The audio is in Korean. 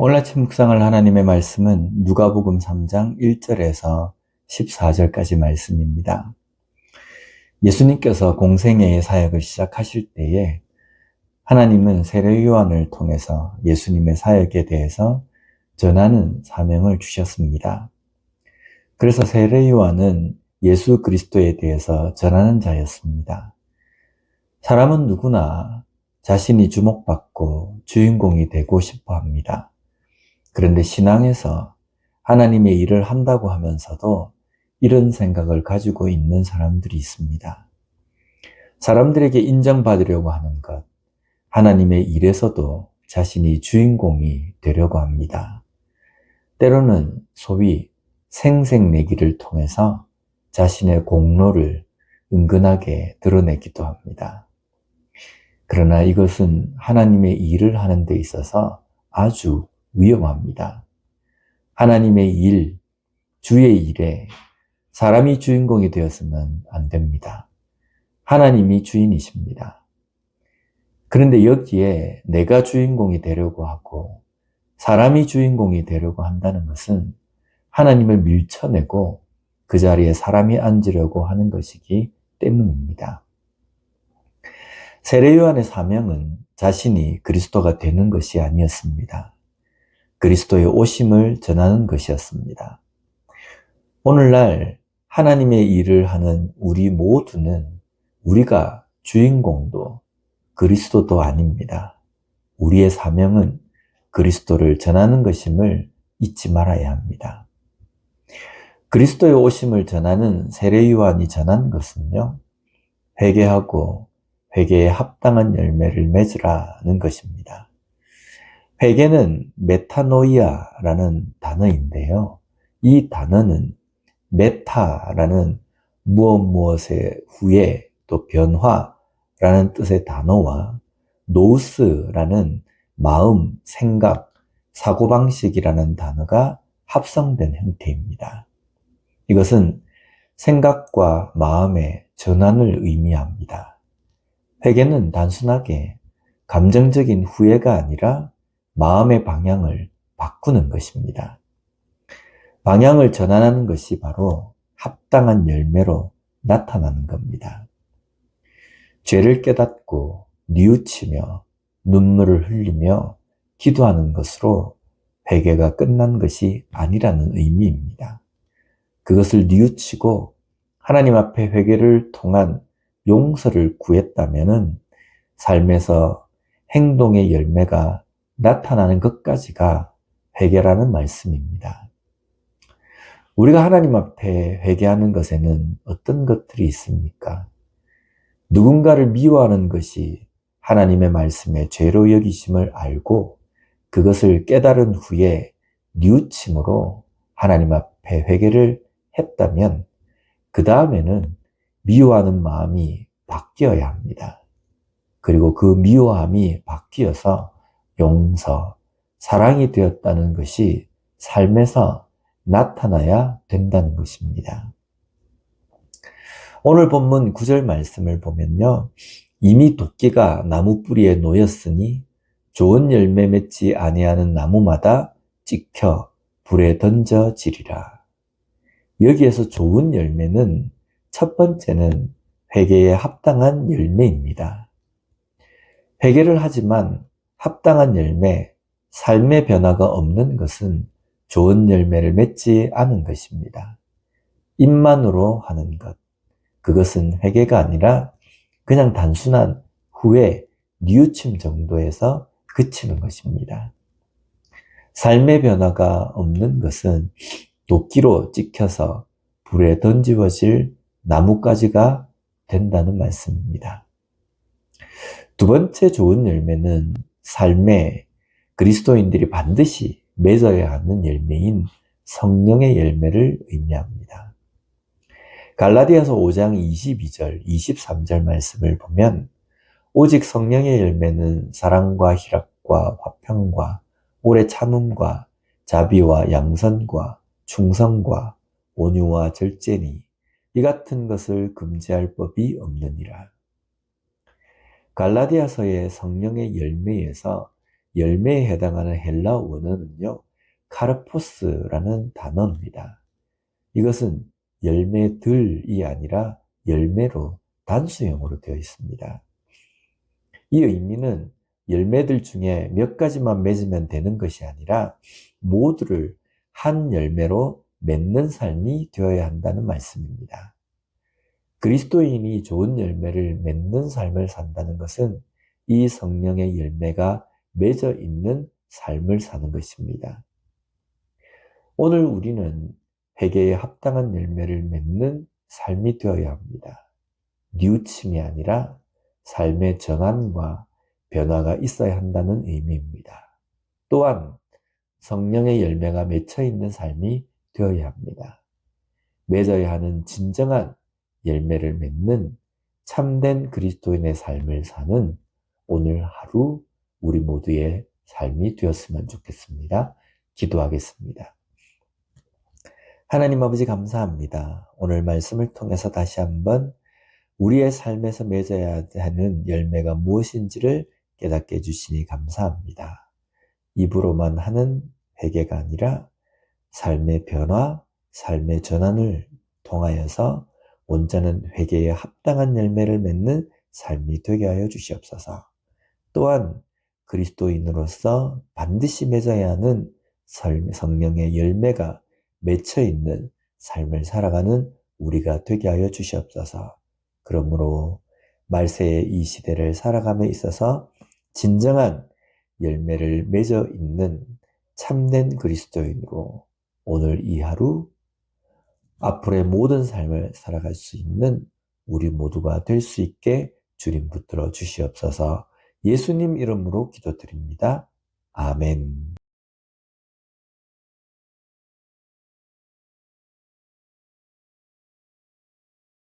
오늘 아침 묵상할 하나님의 말씀은 누가복음 3장 1절에서 14절까지 말씀입니다. 예수님께서 공생애의 사역을 시작하실 때에 하나님은 세례 요한을 통해서 예수님의 사역에 대해서 전하는 사명을 주셨습니다. 그래서 세례 요한은 예수 그리스도에 대해서 전하는 자였습니다. 사람은 누구나 자신이 주목받고 주인공이 되고 싶어 합니다. 그런데 신앙에서 하나님의 일을 한다고 하면서도 이런 생각을 가지고 있는 사람들이 있습니다. 사람들에게 인정받으려고 하는 것, 하나님의 일에서도 자신이 주인공이 되려고 합니다. 때로는 소위 생색내기를 통해서 자신의 공로를 은근하게 드러내기도 합니다. 그러나 이것은 하나님의 일을 하는 데 있어서 아주 위험합니다. 하나님의 일, 주의 일에 사람이 주인공이 되었으면 안 됩니다. 하나님이 주인이십니다. 그런데 여기에 내가 주인공이 되려고 하고 사람이 주인공이 되려고 한다는 것은 하나님을 밀쳐내고 그 자리에 사람이 앉으려고 하는 것이기 때문입니다. 세례 요한의 사명은 자신이 그리스도가 되는 것이 아니었습니다. 그리스도의 오심을 전하는 것이었습니다. 오늘날 하나님의 일을 하는 우리 모두는 우리가 주인공도 그리스도도 아닙니다. 우리의 사명은 그리스도를 전하는 것임을 잊지 말아야 합니다. 그리스도의 오심을 전하는 세례 요한이 전한 것은요, 회개하고 회개에 합당한 열매를 맺으라는 것입니다. 회개는 메타노이아라는 단어인데요. 이 단어는 메타라는 무엇 무엇의 후에 또 변화라는 뜻의 단어와 노우스라는 마음, 생각, 사고방식이라는 단어가 합성된 형태입니다. 이것은 생각과 마음의 전환을 의미합니다. 회개는 단순하게 감정적인 후회가 아니라 마음의 방향을 바꾸는 것입니다. 방향을 전환하는 것이 바로 합당한 열매로 나타나는 겁니다. 죄를 깨닫고 뉘우치며 눈물을 흘리며 기도하는 것으로 회개가 끝난 것이 아니라는 의미입니다. 그것을 뉘우치고 하나님 앞에 회개를 통한 용서를 구했다면 삶에서 행동의 열매가 나타나는 것까지가 회개라는 말씀입니다. 우리가 하나님 앞에 회개하는 것에는 어떤 것들이 있습니까? 누군가를 미워하는 것이 하나님의 말씀에 죄로 여기심을 알고 그것을 깨달은 후에 뉘우침으로 하나님 앞에 회개를 했다면 그 다음에는 미워하는 마음이 바뀌어야 합니다. 그리고 그 미워함이 바뀌어서 용서, 사랑이 되었다는 것이 삶에서 나타나야 된다는 것입니다. 오늘 본문 9절 말씀을 보면요. 이미 도끼가 나무 뿌리에 놓였으니 좋은 열매 맺지 아니하는 나무마다 찍혀 불에 던져지리라. 여기에서 좋은 열매는 첫 번째는 회개에 합당한 열매입니다. 회개를 하지만 합당한 열매, 삶의 변화가 없는 것은 좋은 열매를 맺지 않은 것입니다. 입만으로 하는 것. 그것은 회개가 아니라 그냥 단순한 후회, 뉘우침 정도에서 그치는 것입니다. 삶의 변화가 없는 것은 도끼로 찍혀서 불에 던지워질 나뭇가지가 된다는 말씀입니다. 두 번째 좋은 열매는 삶에 그리스도인들이 반드시 맺어야 하는 열매인 성령의 열매를 의미합니다. 갈라디아서 5장 22절, 23절 말씀을 보면 오직 성령의 열매는 사랑과 희락과 화평과 오래 참음과 자비와 양선과 충성과 온유와 절제니 이 같은 것을 금지할 법이 없느니라. 갈라디아서의 성령의 열매에서 열매에 해당하는 헬라 원어는요, 카르포스라는 단어입니다. 이것은 열매들이 아니라 열매로 단수형으로 되어 있습니다. 이 의미는 열매들 중에 몇 가지만 맺으면 되는 것이 아니라 모두를 한 열매로 맺는 삶이 되어야 한다는 말씀입니다. 그리스도인이 좋은 열매를 맺는 삶을 산다는 것은 이 성령의 열매가 맺어 있는 삶을 사는 것입니다. 오늘 우리는 회개에 합당한 열매를 맺는 삶이 되어야 합니다. 뉘우침이 아니라 삶의 전환과 변화가 있어야 한다는 의미입니다. 또한 성령의 열매가 맺혀 있는 삶이 되어야 합니다. 맺어야 하는 진정한 열매를 맺는 참된 그리스도인의 삶을 사는 오늘 하루 우리 모두의 삶이 되었으면 좋겠습니다. 기도하겠습니다. 하나님 아버지 감사합니다. 오늘 말씀을 통해서 다시 한번 우리의 삶에서 맺어야 하는 열매가 무엇인지를 깨닫게 해주시니 감사합니다. 입으로만 하는 회개가 아니라 삶의 변화, 삶의 전환을 통하여서 온전한 회개에 합당한 열매를 맺는 삶이 되게 하여 주시옵소서. 또한 그리스도인으로서 반드시 맺어야 하는 성령의 열매가 맺혀 있는 삶을 살아가는 우리가 되게 하여 주시옵소서. 그러므로 말세의 이 시대를 살아감에 있어서 진정한 열매를 맺어 있는 참된 그리스도인으로 오늘 이 하루 앞으로의 모든 삶을 살아갈 수 있는 우리 모두가 될 수 있게 주님 붙들어 주시옵소서 예수님 이름으로 기도드립니다. 아멘.